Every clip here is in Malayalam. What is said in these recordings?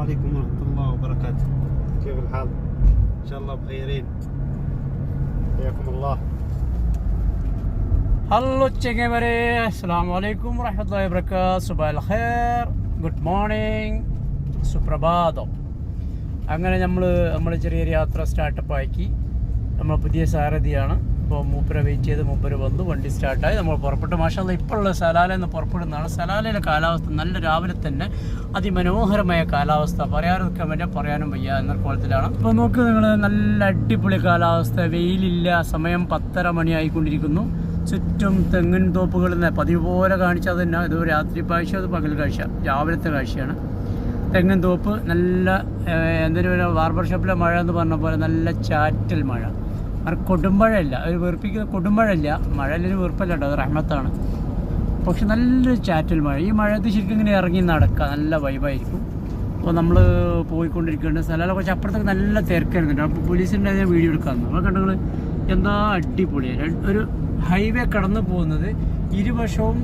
عليكم ورحمة الله وبركاته كيف الحال؟ إن شاء الله بخيرين حياكم الله ഹലോ ചെങ്ങമരെ അസ്സാം വലൈക്കും വറഹമത്തല്ലാഹി വബറകാത്ത് സുബൈൽ ഖൈർ ഗുഡ് മോർണിംഗ് സുപ്രഭാതം അങ്ങനെ നമ്മൾ നമ്മൾ ചെറിയൊരു യാത്ര സ്റ്റാർട്ടപ്പ് ആക്കി നമ്മൾ പുതിയ സാരഥിയാണ് ഇപ്പോൾ മൂപ്പര വെയിറ്റ് ചെയ്ത് മൂപ്പര് വന്നു വണ്ടി സ്റ്റാർട്ടായി നമ്മൾ പുറപ്പെട്ടു. മാഷാല്ല ഇപ്പോഴുള്ള സലാലയിൽ നിന്ന് പുറപ്പെടുന്നതാണ്. സലാലയിലെ കാലാവസ്ഥ നല്ല രാവിലെ തന്നെ അതിമനോഹരമായ കാലാവസ്ഥ. പറയാതിരിക്കാൻ വേണ്ടി പറയാനും വയ്യ എന്ന കോലത്തിലാണ്. ഇപ്പോൾ നോക്ക് നിങ്ങൾ നല്ല അടിപൊളി കാലാവസ്ഥ. വെയിലില്ല സമയം പത്തര മണിയായിക്കൊണ്ടിരിക്കുന്നു ചുറ്റും തെങ്ങിൻ തോപ്പുകൾ പതിവ് പോലെ കാണിച്ചാൽ തന്നെ. ഇത് രാത്രി കാഴ്ച അത് പകൽ കാഴ്ച. രാവിലത്തെ കാഴ്ചയാണ്. തെങ്ങിൻ തോപ്പ് നല്ല എന്തെങ്കിലും ബാർബർ ഷോപ്പിലെ മഴ എന്ന് പറഞ്ഞ പോലെ നല്ല ചാറ്റൽ മഴ. അത് കൊടുമ്പഴല്ല ഒരു വെറുപ്പിക്കുന്ന കൊടുമ്പഴല്ല മഴ ഒരു വെറുപ്പല്ല കേട്ടോ അത് റഹ്മത്താണ്. പക്ഷെ നല്ലൊരു ചാറ്റൽ മഴ. ഈ മഴയത്ത് ശരിക്കും ഇങ്ങനെ ഇറങ്ങി നടക്കുക നല്ല വൈബായിരിക്കും. അപ്പോൾ നമ്മൾ പോയിക്കൊണ്ടിരിക്കുന്നുണ്ട് സ്ഥലമല്ല കുറച്ച് അപ്പുറത്തൊക്കെ നല്ല തിരക്കായിരുന്നു അപ്പോൾ പോലീസിന്റെ ഞാൻ വീഡിയോ എടുക്കാൻ നമ്മൾ കണ്ടങ്ങൾ എന്താ അടിപൊളിയാണ് ഒരു ഹൈവേ കടന്നു പോകുന്നത് ഇരുവശവും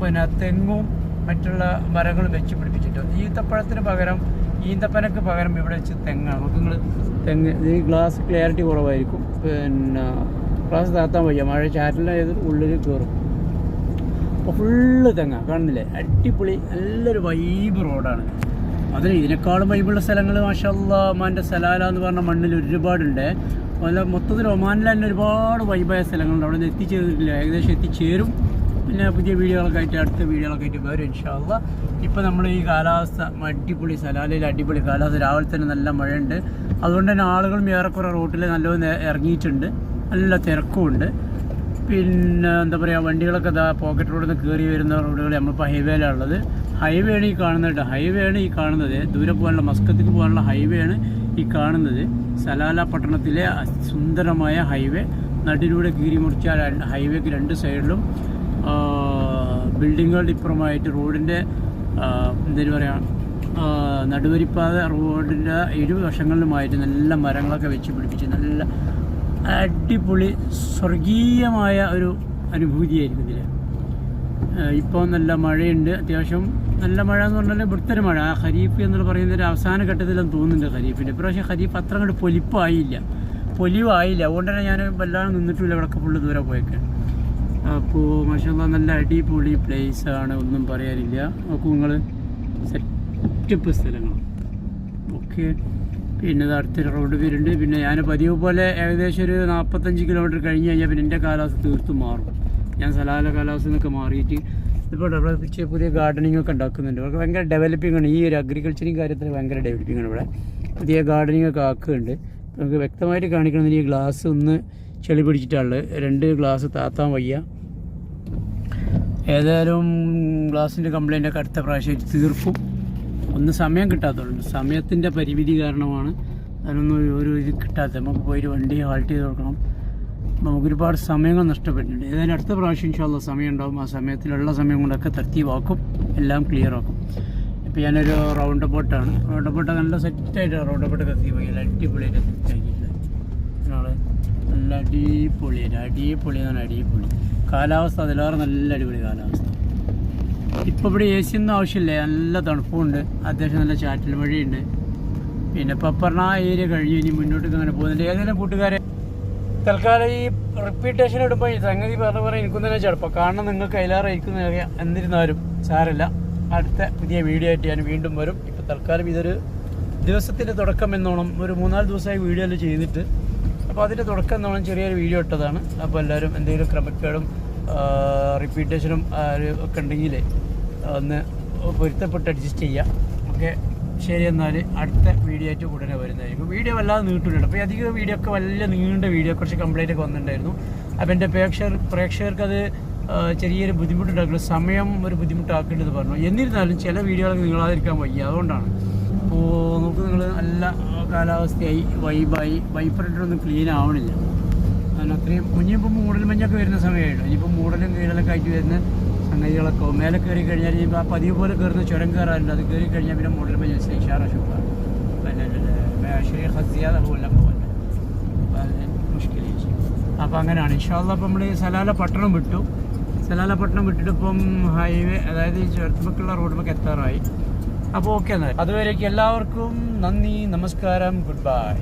പിന്നെ തെങ്ങും മറ്റുള്ള മരങ്ങൾ വെച്ച് പിടിപ്പിച്ചിട്ടുണ്ട് ഈത്തപ്പഴത്തിന് പകരം ഈന്തപ്പനക്ക് പകരം ഇവിടെ വെച്ച് തെങ്ങാണ്. നമുക്ക് നിങ്ങൾ തെങ്ങ് ഈ ഗ്ലാസ് ക്ലിയറിറ്റി കുറവായിരിക്കും. പിന്നെ ഗ്ലാസ് താത്താൻ വയ്യ. മഴ ചാറ്റലായത് ഉള്ളിൽ കയറും അപ്പോൾ ഫുള്ള് തെങ്ങ. കാണുന്നില്ലേ അടിപൊളി നല്ലൊരു വൈബ് റോഡാണ് അതിന് ഇതിനേക്കാളും വൈബുള്ള സ്ഥലങ്ങൾ മാഷല്ല ഒമാന്റെ സലാല എന്ന് പറഞ്ഞ മണ്ണിൽ ഒരുപാടുണ്ട്. അതുപോലെ മൊത്തത്തിൽ ഒമാനിൽ തന്നെ ഒരുപാട് വൈബായ സ്ഥലങ്ങളുണ്ട്. അവിടെ നിന്ന് എത്തിച്ചേർന്നിട്ടില്ല ഏകദേശം എത്തിച്ചേരും. പിന്നെ പുതിയ വീഡിയോകളൊക്കെ ആയിട്ട് അടുത്ത വീഡിയോകളൊക്കെ ആയിട്ട് വരും ഇൻഷാല്ല ഇപ്പോൾ നമ്മൾ ഈ കാലാവസ്ഥ അടിപൊളി സലാലയിൽ അടിപൊളി കാലാവസ്ഥ. രാവിലെ തന്നെ നല്ല മഴയുണ്ട്. അതുകൊണ്ട് തന്നെ ആളുകളും ഏറെക്കുറെ റോട്ടിൽ നല്ലോണം ഇറങ്ങിയിട്ടുണ്ട്. നല്ല തിരക്കുമുണ്ട്. പിന്നെ എന്താ പറയുക വണ്ടികളൊക്കെ ഇതാ പോക്കറ്റ് റോഡിൽ നിന്ന് കയറി വരുന്ന റോഡുകൾ നമ്മളിപ്പോൾ ഹൈവേയിലാണുള്ളത് ഹൈവേ ആണ് ഈ കാണുന്നത് കേട്ടോ. ഹൈവേ ആണ് ഈ കാണുന്നത്. ദൂരെ പോകാനുള്ള മസ്കത്തേക്ക് പോകാനുള്ള ഹൈവേ ആണ് ഈ കാണുന്നത്. സലാല പട്ടണത്തിലെ സുന്ദരമായ ഹൈവേ നടുവിലൂടെ കീറി മുറിച്ച ഹൈവേക്ക് രണ്ട് സൈഡിലും ബിൽഡിങ്ങുകളുടെ ഇപ്പുറമായിട്ട് റോഡിന്റെ എന്താ പറയുക ആ, നടുവരിപ്പാത റോഡിന്റെ ഇരുവശങ്ങളിലുമായിട്ട് നല്ല മരങ്ങളൊക്കെ വെച്ച് പിടിപ്പിച്ച് നല്ല അടിപൊളി സ്വർഗീയമായ ഒരു അനുഭൂതിയായിരിക്കും ഇതിൽ ഇപ്പോൾ നല്ല മഴയുണ്ട്. അത്യാവശ്യം നല്ല മഴ എന്ന് പറഞ്ഞാൽ വൃത്തര മഴ. ആ ഖരീഫ് എന്ന് പറയുന്ന ഒരു അവസാന ഘട്ടത്തിലെന്ന് തോന്നുന്നുണ്ട് ഖരീഫിന്റെ. ഇപ്രാവശ്യം ഖരീഫ് അത്ര അങ്ങോട്ട് പൊലിപ്പായില്ല. പൊലിവായില്ല. അതുകൊണ്ട് തന്നെ ഞാൻ വല്ലാതെ നിന്നിട്ടില്ല ഇവിടെയൊക്കെ ഫുള്ള് ദൂരെ പോയേക്കാൻ. അപ്പോൾ മഷാ നല്ല അടിപൊളി പ്ലേസ് ആണ്. ഒന്നും പറയാനില്ല. നോക്കൂ നിങ്ങൾ സെറ്റപ്പ് സ്ഥലങ്ങൾ ഓക്കെ പിന്നെ ഇത് അടുത്തൊരു റോഡ് വരുന്നുണ്ട്. പിന്നെ ഞാൻ പതിവ് പോലെ ഏകദേശം ഒരു നാൽപ്പത്തഞ്ച് കിലോമീറ്റർ കഴിഞ്ഞ് കഴിഞ്ഞാൽ പിന്നെ എന്റെ കാലാവസ്ഥ തീർത്തും മാറും. ഞാൻ സലാല കാലാവസ്ഥ എന്നൊക്കെ മാറിയിട്ട് ഇപ്പോൾ ഡെവലപ്പിച്ച് പുതിയ ഗാർഡനിങ് ഒക്കെ ഉണ്ടാക്കുന്നുണ്ട്. അവർക്ക് ഭയങ്കര ഡെവലപ്പിംഗ് ആണ്. ഈ ഒരു അഗ്രികൾച്ചറിങ് കാര്യത്തിൽ ഭയങ്കര ഡെവലപ്പിംഗ് ആണ് ഇവിടെ. പുതിയ ഗാർഡനിങ് ഒക്കെ ആക്കുന്നുണ്ട്. നമുക്ക് വ്യക്തമായിട്ട് കാണിക്കണമെങ്കിൽ ഈ ഗ്ലാസ് ഒന്ന് ചെളി പിടിച്ചിട്ടുള്ളത് രണ്ട് ഗ്ലാസ് താത്താൻ വയ്യ. ഏതായാലും ഗ്ലാസിന്റെ കംപ്ലൈന്റ് ഒക്കെ അടുത്ത പ്രാവശ്യം തീർക്കും. ഒന്ന് സമയം കിട്ടാത്തതുകൊണ്ട് സമയത്തിന്റെ പരിമിതി കാരണമാണ് അതിനൊന്നും ഒരു- ഇത് കിട്ടാത്ത നമുക്ക് പോയിട്ട് വണ്ടി ഹാൾട്ട് ചെയ്ത് കൊടുക്കണം നമുക്ക് ഒരുപാട് സമയങ്ങൾ നഷ്ടപ്പെട്ടിട്ടുണ്ട്. ഏതായാലും അടുത്ത പ്രാവശ്യം ഇൻഷാല്ല സമയം ഉണ്ടാവും. ആ സമയത്തിലുള്ള സമയം കൊണ്ടൊക്കെ തർത്തീവാക്കും. എല്ലാം ക്ലിയർ ആക്കും. ഇപ്പോൾ ഞാനൊരു റൗണ്ട് ബോട്ടാണ് റൗണ്ട് ബോട്ടൊക്കെ നല്ല സെറ്റായിട്ട് റൗണ്ട് ബോട്ട് കത്തിപ്പോയി അടിപൊളിയായിട്ട് സെറ്റാക്കിയിട്ടുണ്ട് നല്ല അടിപൊളിയായിട്ട് അടിപൊളി എന്നാണ് അടിപൊളി. കാലാവസ്ഥ അതിലേറെ നല്ല അടിപൊളി കാലാവസ്ഥ. ഇപ്പോൾ ഇവിടെ എ സി ഒന്നും ആവശ്യമില്ല. നല്ല തണുപ്പുണ്ട്. അത്യാവശ്യം നല്ല ചാറ്റൽ മഴയുണ്ട്. പിന്നെ ആ ഏരിയ കഴിഞ്ഞ് ഇനി മുന്നോട്ട് അങ്ങനെ പോകുന്നുണ്ട്. ഏതെങ്കിലും കൂട്ടുകാരെ തൽക്കാലം ഈ റിപ്പീറ്റേഷൻ ഇടുമ്പോൾ ഈ സംഗതി പറഞ്ഞ പറഞ്ഞാൽ എനിക്കും തന്നെ ചെറുപ്പം കാരണം നിങ്ങൾക്ക് അതിലേറെ ഇരിക്കുന്ന എന്നിരുന്നാലും സാരമില്ല. അടുത്ത പുതിയ വീഡിയോ ആയിട്ട് ഞാൻ വീണ്ടും വരും. ഇപ്പോൾ തൽക്കാലം ഇതൊരു ദിവസത്തിന്റെ തുടക്കം എന്നോണം. ഒരു മൂന്നാൽ ദിവസമായി വീഡിയോ എല്ലാം ചെയ്തിട്ട് അപ്പോൾ അതിന്റെ തുടക്കം നമ്മൾ ചെറിയൊരു വീഡിയോ ഇട്ടതാണ്. അപ്പോൾ എല്ലാവരും എന്തെങ്കിലും ക്രമക്കേടും റിപ്പീറ്റേഷനും ഒക്കെ ഉണ്ടെങ്കിൽ ഒന്ന് പൊരുത്തപ്പെട്ട് അഡ്ജസ്റ്റ് ചെയ്യാം ഓക്കെ? ശരി എന്നാൽ അടുത്ത വീഡിയോ ആയിട്ട് ഉടനെ വരുന്നതായിരിക്കും. വീഡിയോ വല്ലാതെ നീട്ടുന്നുണ്ട് അപ്പോൾ അധികം വീഡിയോ ഒക്കെ വലിയ നീണ്ട വീഡിയോ കുറച്ച് കംപ്ലൈന്റ് ഒക്കെ വന്നിട്ടുണ്ടായിരുന്നു. അപ്പോൾ എന്റെ പ്രേക്ഷകർ പ്രേക്ഷകർക്ക് അത് ചെറിയൊരു ബുദ്ധിമുട്ടുണ്ടാക്കുന്നു. സമയം ഒരു ബുദ്ധിമുട്ടാക്കേണ്ടത് പറഞ്ഞു. എന്നിരുന്നാലും ചില വീഡിയോകളൊക്കെ നീളാതിരിക്കാൻ വയ്യ. അതുകൊണ്ടാണ്. അപ്പോൾ നമുക്ക് നിങ്ങൾ നല്ല കാലാവസ്ഥയായി വൈബായി വൈപ്പറിട്ടൊന്നും ക്ലീൻ ആവണില്ല. കാരണം അത്രയും ഇനിയിപ്പോൾ മൂടൽ മഞ്ഞൊക്കെ വരുന്ന സമയമായിട്ടു? ഇനിയിപ്പോൾ മൂടലും കീഴലൊക്കെ ആയിട്ട് വരുന്ന സംഗതികളൊക്കെ. മേലെ കയറി കഴിഞ്ഞാൽ ഇനിയിപ്പോൾ ആ പതിവ് പോലെ കയറുന്ന ചുരം കയറാറുണ്ട്. അത് കയറി കഴിഞ്ഞാൽ പിന്നെ മൂടൽ മഞ്ഞ ഇഷാറ ഷുക്ക പിന്നെ ഷെയ്ഖ് ഹസിയാദ് അതുപോലെ പോലെ. മുഷ്കിലി അപ്പോൾ അങ്ങനെയാണ്. ഇൻഷാല്ല അപ്പോൾ നമ്മൾ സലാല പട്ടണം വിട്ടു. സലാല പട്ടണം വിട്ടിട്ടിപ്പം ഹൈവേ അതായത് ഈ ചേർത്തുമക്കുള്ള റോഡിലേക്ക് എത്താറായി. അപ്പോൾ ഓക്കെ എന്നാൽ അതുവരേക്ക് എല്ലാവർക്കും നന്ദി നമസ്കാരം ഗുഡ് ബൈ